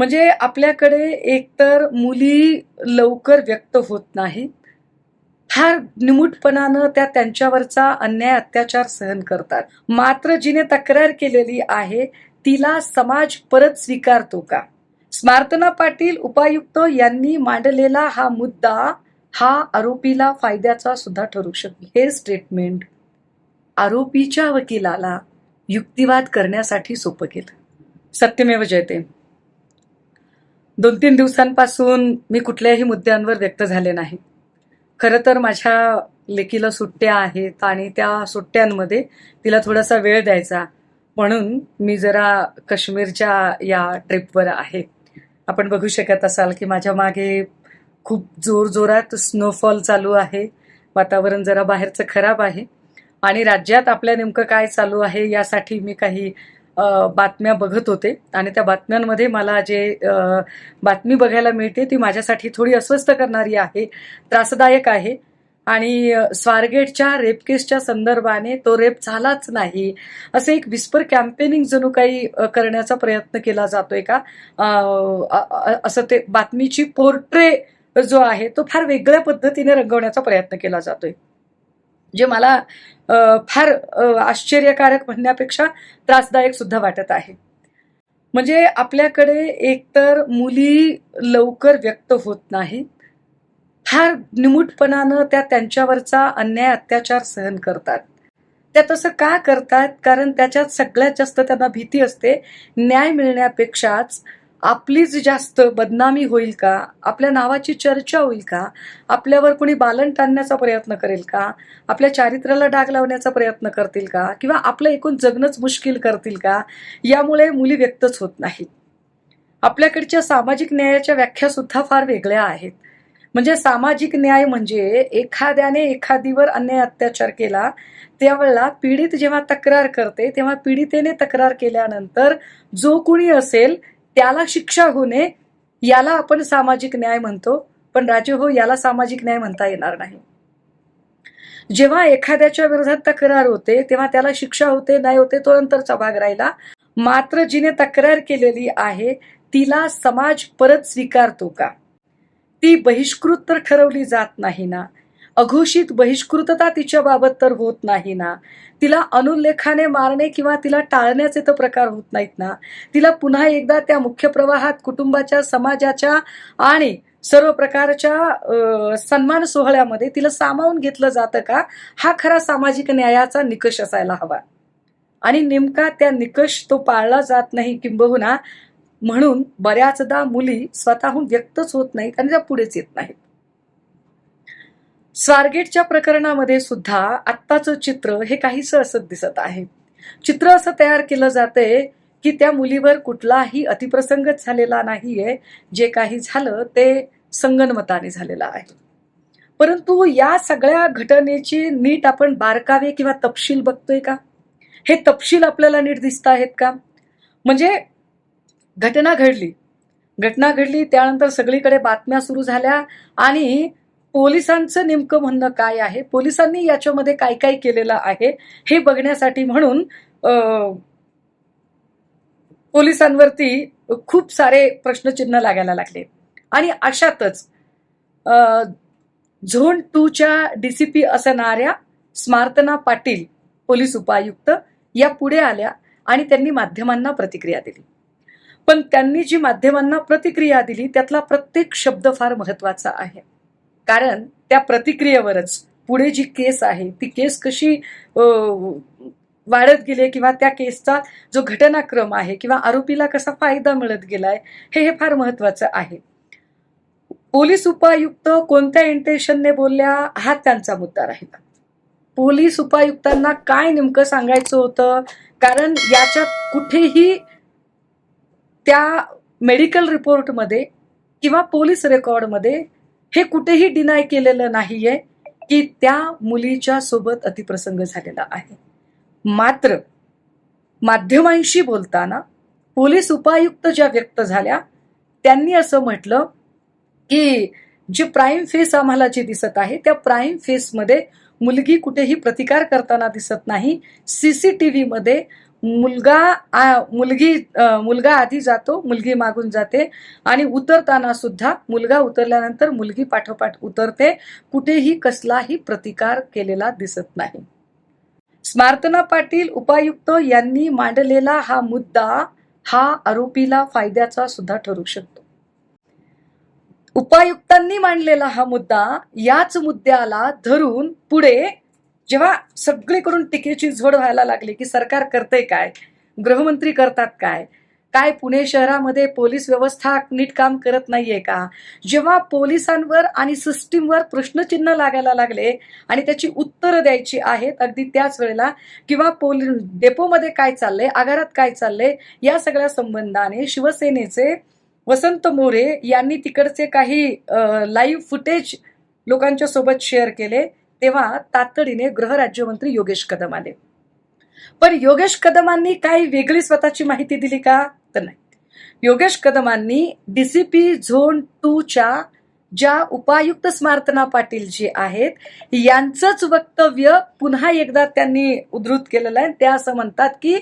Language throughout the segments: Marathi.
म्हणजे आपल्याकडे एकतर मुली लवकर व्यक्त होत नाहीत फार निमूटपणानं त्या त्यांच्यावरचा अन्याय अत्याचार सहन करतात. मात्र जिने तक्रार केलेली आहे तिला समाज परत स्वीकारतो का? स्मार्तना पाटील उपायुक्त यांनी मांडलेला हा मुद्दा हा आरोपीला फायद्याचा सुद्धा ठरू शकतो. हे स्टेटमेंट आरोपीच्या वकिलाला युक्तिवाद करण्यासाठी सोपं केलं. सत्यमेव जयते. दोन तीन दिवसांपासून मी कुठल्याही मुद्द्यांवर व्यक्त झाले नाही. खरं तर माझ्या लेकीला सुट्ट्या आहेत आणि त्या सुट्ट्यांमध्ये तिला थोडासा वेळ द्यायचा. म्हणून मी जरा काश्मीरच्या या ट्रिपवर आहे. आपण बघू शकत असाल की माझ्या मागे खूप जोरजोरात स्नोफॉल चालू आहे. वातावरण जरा बाहेरचं खराब आहे. आणि राज्यात आपल्या नेमकं काय चालू आहे यासाठी मी काही बातम्या बघत होते. आणि त्या बातम्यांमध्ये मला जे बातमी बघायला मिळते ती माझ्यासाठी थोडी अस्वस्थ करणारी आहे त्रासदायक आहे. आणि स्वारगेटच्या रेपकेसच्या संदर्भाने तो रेप झालाच नाही. असं एक विस्पर कॅम्पेनिंग जणू काही करण्याचा प्रयत्न केला जातोय का? असं ते बातमीची पोर्ट्रे जो आहे तो फार वेगळ्या पद्धतीने रंगवण्याचा प्रयत्न केला जातोय. जे मला फार आश्चर्यकारक म्हणण्यापेक्षा त्रासदायक सुद्धा वाटत आहे. म्हणजे आपल्याकडे एकतर मुली लवकर व्यक्त होत नाहीत फार निमूटपणानं त्या त्यांच्यावरचा अन्याय अत्याचार सहन करतात. त्या तसं का करतात? कारण त्याच्यात सगळ्यात जास्त त्यांना भीती असते न्याय मिळण्यापेक्षाच आपलीच जास्त बदनामी होईल का? आपल्या नावाची चर्चा होईल का? आपल्यावर कोणी बालन टाणण्याचा प्रयत्न करेल का? आपल्या चारित्र्याला डाग लावण्याचा प्रयत्न करतील का? किंवा आपलं एकूण जगणंच मुश्किल करतील का? यामुळे मुली व्यक्तच होत नाहीत. आपल्याकडच्या सामाजिक न्यायाच्या व्याख्या सुद्धा फार वेगळ्या आहेत. म्हणजे सामाजिक न्याय म्हणजे एखाद्याने एखादीवर अन्याय अत्याचार केला त्यावेळेला पीडित जेव्हा तक्रार करते तेव्हा पीडितेने तक्रार केल्यानंतर जो कुणी असेल त्याला शिक्षा होणे याला आपण सामाजिक न्याय म्हणतो पण राजे हो याला सामाजिक न्याय म्हणता येणार नाही. जेव्हा एखाद्याच्या विरोधात तक्रार होते तेव्हा त्याला शिक्षा होते नाही होते तो नंतरचा भाग राहिला. मात्र जिने तक्रार केलेली आहे तिला समाज परत स्वीकारतो का? ती बहिष्कृत तर ठरवली जात नाही ना. अघोषित बहिष्कृतता तिच्या बाबत तर होत नाही ना. तिला अनुल्लेखाने मारणे किंवा तिला टाळण्याचे तर प्रकार होत नाहीत ना. तिला पुन्हा एकदा त्या मुख्य प्रवाहात कुटुंबाच्या समाजाच्या आणि सर्व प्रकारच्या सन्मान सोहळ्यामध्ये तिला सामावून घेतलं जातं का? हा खरा सामाजिक न्यायाचा निकष असायला हवा. आणि नेमका त्या निकष तो पाळला जात नाही किंबहुना म्हणून बऱ्याचदा मुली स्वतःहून व्यक्तच होत नाहीत आणि त्या पुढेच येत नाहीत. स्वारगेटच्या प्रकरणामध्ये सुद्धा आत्ताचं चित्र हे काहीसं असं दिसत आहे. चित्र असं तयार केलं जातंय की त्या मुलीवर कुठलाही अतिप्रसंगच झालेला नाहीये. जे काही झालं ते संगनमताने झालेलं आहे. परंतु या सगळ्या घटनेची नीट आपण बारकावे किंवा तपशील बघतोय का? हे तपशील आपल्याला नीट दिसत आहेत का? म्हणजे घटना घडली. घटना घडली त्यानंतर सगळीकडे बातम्या सुरू झाल्या आणि पोलिसांचं नेमकं म्हणणं काय आहे? पोलिसांनी याच्यामध्ये काय काय केलेलं आहे? हे बघण्यासाठी म्हणून पोलिसांवरती खूप सारे प्रश्नचिन्ह लागायला लागले. आणि अशातच अं, झोन टूच्या डीसीपी असणाऱ्या स्मार्तना पाटील पोलीस उपायुक्त या पुढे आल्या आणि त्यांनी माध्यमांना प्रतिक्रिया दिली. पण त्यांनी जी माध्यमांना प्रतिक्रिया दिली त्यातला प्रत्येक शब्द फार महत्त्वाचा आहे. कारण त्या प्रतिक्रियेवरच पुढे जी केस आहे ती केस कशी वाढत गेली किंवा त्या केसचा जो घटनाक्रम आहे किंवा आरोपीला कसा फायदा मिळत गेलाय हे हे फार महत्वाचं आहे. पोलीस उपायुक्त कोणत्या इंटेन्शनने बोलल्या हा त्यांचा मुद्दा राहिला. पोलीस उपायुक्तांना काय नेमकं सांगायचं होतं? कारण याच्यात कुठेही त्या मेडिकल रिपोर्टमध्ये किंवा पोलीस रेकॉर्डमध्ये हे कुठेही डिनाय केलेलं नाहीये की त्या मुलीच्या सोबत अतिप्रसंग झालेला आहे. मात्र माध्यमांशी बोलताना पोलीस उपायुक्त ज्या व्यक्त झाल्या त्यांनी असं म्हटलं की जे प्राईम फेस आम्हाला जे दिसत आहे त्या प्राईम फेसमध्ये मुलगी कुठेही प्रतिकार करताना दिसत नाही. सीसीटीव्ही मध्ये मुलगा आ- मुलगी मुलगा आधी जातो मुलगी मागून जाते आणि उतरताना सुद्धा मुलगा उतरल्यानंतर मुलगी पाठोपाठ उतरते. कुठेही कसलाही प्रतिकार केलेला दिसत नाही. स्मार्तना पाटील उपायुक्त यांनी मांडलेला हा मुद्दा हा आरोपीला फायद्याचा सुद्धा ठरू शकतो. उपायुक्तांनी मांडलेला हा मुद्दा याच मुद्द्याला धरून पुढे जेव्हा सगळीकडून टीकेची झोड व्हायला लागली की सरकार करते काय गृहमंत्री करतात काय काय पुणे शहरामध्ये पोलीस व्यवस्था नीट काम करत नाहीये का? जेव्हा पोलिसांवर आणि सिस्टीमवर प्रश्नचिन्ह लागायला लागले आणि त्याची उत्तरं द्यायची आहेत अगदी त्याच वेळेला किंवा पोली डेपोमध्ये काय चाललंय आगारात काय चाललंय या सगळ्या संबंधाने शिवसेनेचे वसंत मोरे यांनी तिकडचे काही लाईव्ह फुटेज लोकांच्या सोबत शेअर केले. तेव्हा तातडीने गृहराज्यमंत्री योगेश कदम आले. पण योगेश कदमांनी काही वेगळी स्वतःची माहिती दिली का? तर नाही. योगेश कदमांनी डीसीपी झोन टूच्या ज्या उपायुक्त स्मार्तना पाटील जी आहेत यांचंच वक्तव्य पुन्हा एकदा त्यांनी उद्धृत केलेलं आहे. ते असं म्हणतात की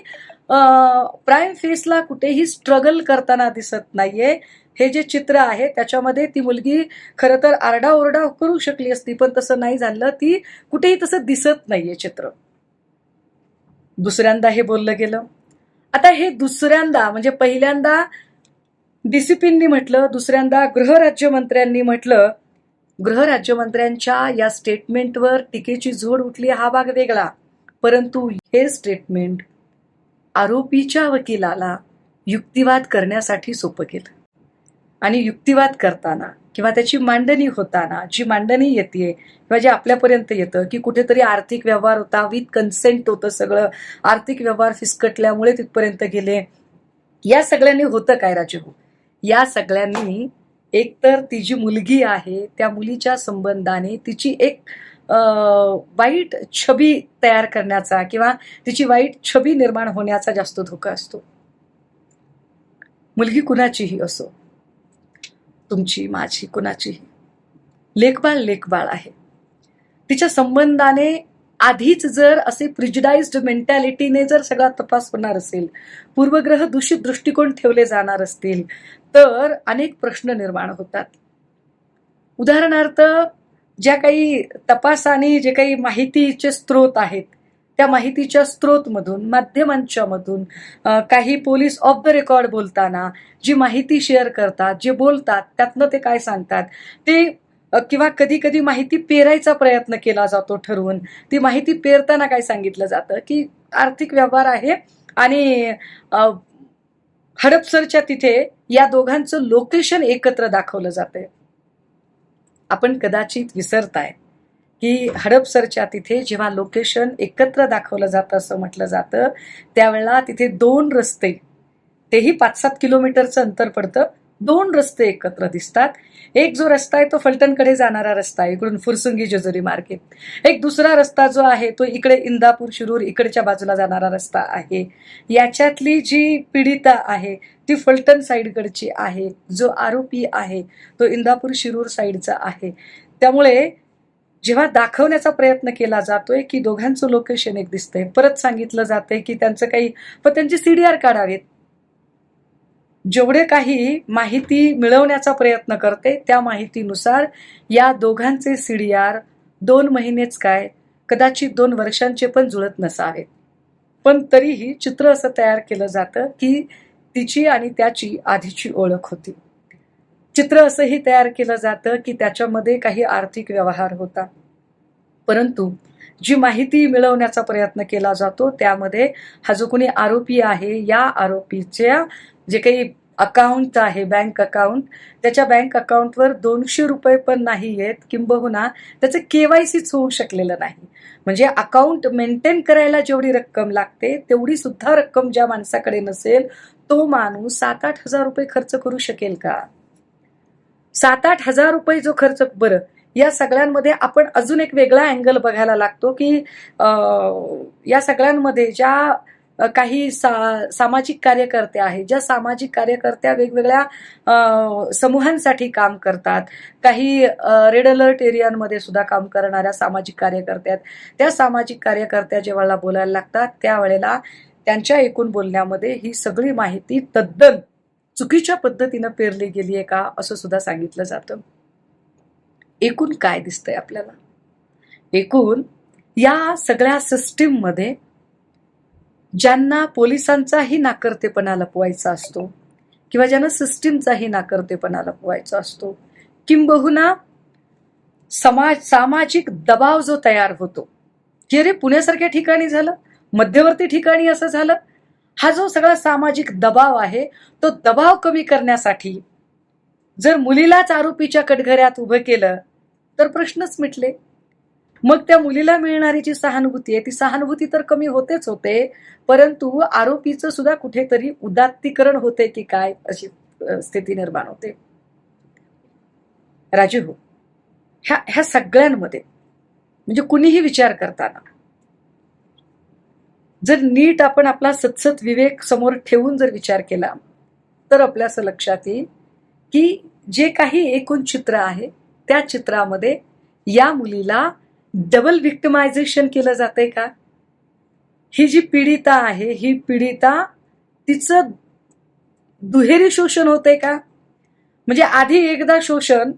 प्राईम फेसला कुठेही स्ट्रगल करताना दिसत नाहीये. हे जे चित्र आहे त्याच्यामध्ये ती मुलगी खरं तर आरडाओरडा करू शकली असती पण तसं नाही झालं. ती कुठेही तसं दिसत नाहीये चित्र. दुसऱ्यांदा हे बोललं गेलं. आता हे दुसऱ्यांदा म्हणजे पहिल्यांदा डीसीपींनी म्हटलं दुसऱ्यांदा गृहराज्यमंत्र्यांनी म्हटलं गृहराज्यमंत्र्यांच्या या स्टेटमेंटवर टीकेची झोड उठली हा भाग वेगळा. परंतु हे स्टेटमेंट आरोपीच्या वकिलाला युक्तिवाद करण्यासाठी सोपं केलं. आणि युक्तिवाद करताना किंवा त्याची मांडणी होताना जी मांडणी येते किंवा जे आपल्यापर्यंत येतं की कुठेतरी आर्थिक व्यवहार होता विथ कन्सेंट होतं सगळं आर्थिक व्यवहार फिसकटल्यामुळे तिथपर्यंत गेले. या सगळ्यांनी होतं काय राजू? या सगळ्यांनी एकतर ती जी मुलगी आहे त्या मुलीच्या संबंधाने तिची एक वाईट छबी तयार करण्याचा किंवा तिची वाईट छबी निर्माण होण्याचा जास्त धोका असतो. मुलगी कुणाचीही असो. तुमची माझी कुणाचीही लेखबाळ लेखबाळ आहे. तिच्या संबंधाने आधीच जर असे प्रिजडाइज्ड मेंटॅलिटीने जर सगळा तपास होणार असेल पूर्वग्रह दूषित दृष्टिकोन ठेवले जाणार असतील तर अनेक प्रश्न निर्माण होतात. उदाहरणार्थ ज्या काही तपासाने जे काही माहितीचे स्रोत आहेत त्या माहितीच्या स्रोतमधून माध्यमांच्या मधून काही पोलीस ऑफ द रेकॉर्ड बोलताना जी माहिती शेअर करतात जे बोलतात त्यातनं ते काय सांगतात? ते किंवा कधी कधी माहिती पेरायचा प्रयत्न केला जातो ठरवून. ती माहिती पेरताना काय सांगितलं जातं? की आर्थिक व्यवहार आहे आणि हडपसरच्या तिथे या दोघांचं लोकेशन एकत्र दाखवलं जातंय. आपण कदाचित विसरताय. की हडपसरच्या तिथे जेव्हा लोकेशन एकत्र दाखवलं जातं असं म्हटलं जातं त्यावेळेला तिथे दोन रस्ते तेही पाच सात किलोमीटरचं अंतर पडतं. दोन रस्ते एकत्र दिसतात. एक जो रस्ता आहे तो फलटणकडे जाणारा रस्ता आहे इकडून फुरसुंगी जेजुरी मार्केट. एक दुसरा रस्ता जो आहे तो इकडे इंदापूर शिरूर इकडच्या बाजूला जाणारा रस्ता आहे. याच्यातली जी पीडिता आहे ती फलटण साईडकडची आहे जो आरोपी आहे तो इंदापूर शिरूर साईडचा आहे. त्यामुळे जेव्हा दाखवण्याचा प्रयत्न केला जातोय की दोघांचं लोकेशन एक दिसतंय परत सांगितलं जातंय की त्यांचं काही पण त्यांची सीडीआर काढावेत. जेवढे काही माहिती मिळवण्याचा प्रयत्न करते त्या माहितीनुसार या दोघांचे सीडीआर दोन महिनेच काय कदाचित दोन वर्षांचे पण जुळत नसावेत. पण तरीही चित्र असं तयार केलं जातं की तिची आणि त्याची आधीची ओळख होती. चित्र असंही तयार केलं जातं की त्याच्यामध्ये काही आर्थिक व्यवहार होता. परंतु जी माहिती मिळवण्याचा प्रयत्न केला जातो त्यामध्ये हा जो कोणी आरोपी आहे या आरोपीच्या जे काही अकाउंट आहे बँक अकाउंट त्याच्या बँक अकाउंटवर दोनशे रुपये पण नाही आहेत किंबहुना त्याचं केवायसीच होऊ शकलेलं नाही. म्हणजे अकाउंट मेंटेन करायला जेवढी रक्कम लागते तेवढी सुद्धा रक्कम ज्या माणसाकडे नसेल तो माणूस सात आठ हजार रुपये खर्च करू शकेल का? सात आठ हजार रुपये जो खर्च बरं या सगळ्यांमध्ये आपण अजून एक वेगळा अँगल बघायला लागतो की या सगळ्यांमध्ये ज्या काही सा सामाजिक कार्यकर्त्या आहेत ज्या सामाजिक कार्यकर्त्या वेगवेगळ्या समूहांसाठी काम करतात काही रेड अलर्ट एरियांमध्ये सुद्धा काम करणाऱ्या सामाजिक कार्यकर्त्या आहेत त्या सामाजिक कार्यकर्त्या जेव्हा बोलायला लागतात त्यावेळेला त्यांच्या एकूण बोलण्यामध्ये ही सगळी माहिती तद्दन चुकीच्या पद्धतीनं पेरली गेली आहे का असं सुद्धा सांगितलं जातं. एकूण काय दिसतंय आपल्याला? एकूण या सगळ्या सिस्टीममध्ये ज्यांना पोलिसांचाही नाकर्तेपणा लपवायचा असतो किंवा ज्यांना सिस्टीमचाही नाकर्तेपणा लपवायचा असतो किंबहुना समाज सामाजिक दबाव जो तयार होतो की अरे पुण्यासारख्या ठिकाणी झालं मध्यवर्ती ठिकाणी असं झालं हा जो सगळा सामाजिक दबाव आहे तो दबाव कमी करण्यासाठी जर मुलीलाच आरोपीच्या कटघऱ्यात उभं केलं तर प्रश्नच मिटले. मग त्या मुलीला मिळणारी जी सहानुभूती आहे ती सहानुभूती तर कमी होतेच होते परंतु आरोपीचं सुद्धा कुठेतरी उदात्तीकरण होते की काय अशी स्थिती निर्माण होते. राजू हो ह्या ह्या सगळ्यांमध्ये म्हणजे कुणीही विचार करताना जर नीट आपण आपला सतसत विवेक समोर ठेवून जर विचार केला तर आपल्या असं लक्षात येईल की जे काही एकूण चित्र आहे त्या चित्रामध्ये या मुलीला डबल विक्टिमायझेशन केलं जाते का? ही जी पीडिता आहे ही पीडिता तिचं दुहेरी शोषण होते का? म्हणजे आधी एकदा शोषण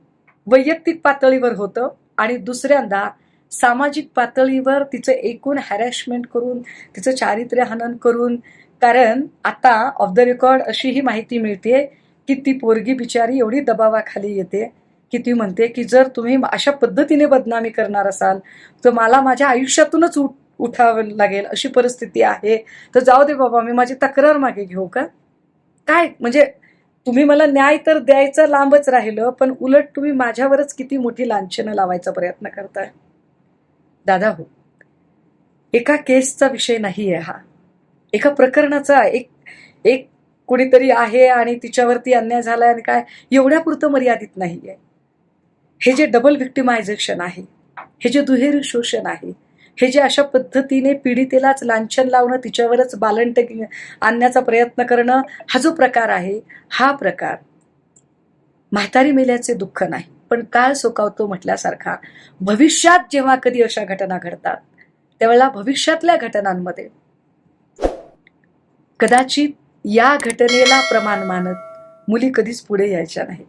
वैयक्तिक पातळीवर होतं आणि दुसऱ्यांदा सामाजिक पातळीवर तिचं एकूण हॅरॅशमेंट करून तिचं चारित्र्य हनन करून कारण आता ऑफ द रेकॉर्ड अशी ही माहिती मिळते की ती पोरगी बिचारी एवढी दबावाखाली येते की ती म्हणते की जर तुम्ही अशा पद्धतीने बदनामी करणार असाल तर मला माझ्या आयुष्यातूनच उठ उठावं लागेल अशी परिस्थिती आहे. तर जाऊ दे बाबा मी माझी तक्रार मागे घेऊ का? काय? म्हणजे तुम्ही मला न्याय तर द्यायचं लांबच राहिलं पण उलट तुम्ही माझ्यावरच किती मोठी लांछनं लावायचा प्रयत्न करताय? दादा हो. एका केसचा विषय नाही आहे हा. एका प्रकरणाचा एक एक कोणीतरी आहे आणि तिच्यावरती अन्याय झालाय आणि काय एवढ्यापुरतं मर्यादित नाही आहे हे जे डबल व्हिक्टिमायझेशन आहे हे जे दुहेरी शोषण आहे हे जे अशा पद्धतीने पीडितेलाच लांछन लावणं तिच्यावरच बालंट आणण्याचा प्रयत्न करणं हा जो प्रकार आहे हा प्रकार म्हातारी मेल्याचे दुःख नाही. पण काळ सोकावतो म्हटल्यासारखा. भविष्यात जेव्हा कधी अशा घटना घडतात त्यावेळेला भविष्यातल्या घटनांमध्ये. कदाचित या घटनेला प्रमाण मानत मुली कधीच पुढे यायच्या नाहीत.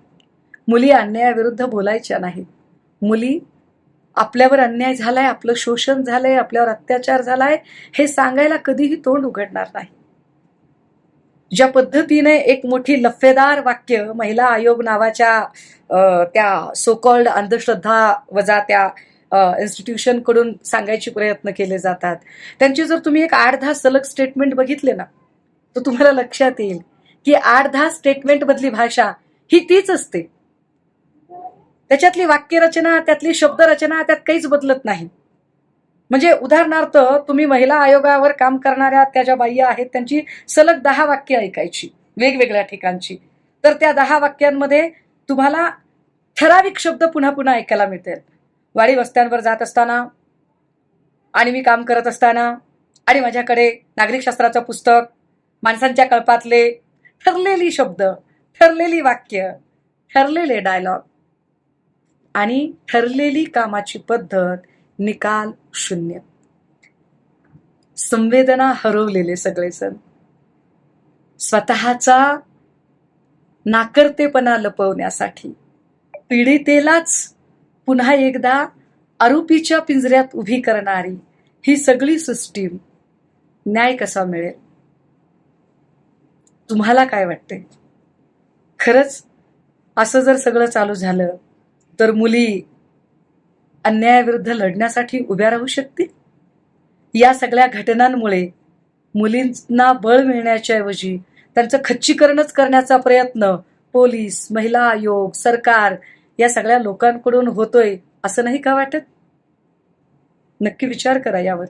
मुली अन्यायाविरुद्ध बोलायच्या नाहीत. मुली आपल्यावर अन्याय झालाय आपलं शोषण झालंय आपल्यावर अत्याचार झालाय हे सांगायला कधीही तोंड उघडणार नाही. ज्या पद्धतीने एक मोठी लफेदार वाक्य महिला आयोग नावाच्या त्या सोकॉल्ड अंधश्रद्धा वजा त्या इन्स्टिट्यूशनकडून सांगायचे प्रयत्न केले जातात. त्यांचे जर तुम्ही एक आठ दहा सलग स्टेटमेंट बघितले ना तर तुम्हाला लक्षात येईल की आठ दहा स्टेटमेंट मधली भाषा ही तीच असते. त्याच्यातली वाक्यरचना त्यातली शब्दरचना त्यात काहीच बदलत नाही. म्हणजे उदाहरणार्थ तुम्ही महिला आयोगावर काम करणाऱ्या त्या ज्या बाई आहेत त्यांची सलग दहा वाक्य ऐकायची वेगवेगळ्या ठिकाणची. तर त्या दहा वाक्यांमध्ये तुम्हाला ठराविक शब्द पुन्हा पुन्हा ऐकायला मिळतील. वाडी वस्त्यांवर जात असताना आणि मी काम करत असताना आणि माझ्याकडे नागरिकशास्त्राचं पुस्तक माणसांच्या कळपातले ठरलेली शब्द ठरलेली वाक्य ठरलेले डायलॉग आणि ठरलेली कामाची पद्धत निकाल शून्य. संवेदना हरवलेले सगळेजण स्वतःचा नाकर्तेपणा लपवण्यासाठी पीडितेलाच पुन्हा एकदा आरोपीच्या पिंजऱ्यात उभी करणारी ही सगळी सिस्टीम न्याय कसा मिळेल? तुम्हाला काय वाटते खरंच असं जर सगळं चालू झालं तर मुली अन्यायाविरुद्ध लढण्यासाठी उभ्या राहू शकतील? या सगळ्या घटनांमुळे मुलींना बळ मिळण्याच्या ऐवजी त्यांचं खच्चीकरणच करण्याचा प्रयत्न पोलीस महिला आयोग सरकार या सगळ्या लोकांकडून होतोय असं नाही का वाटत? नक्की विचार करा यावर.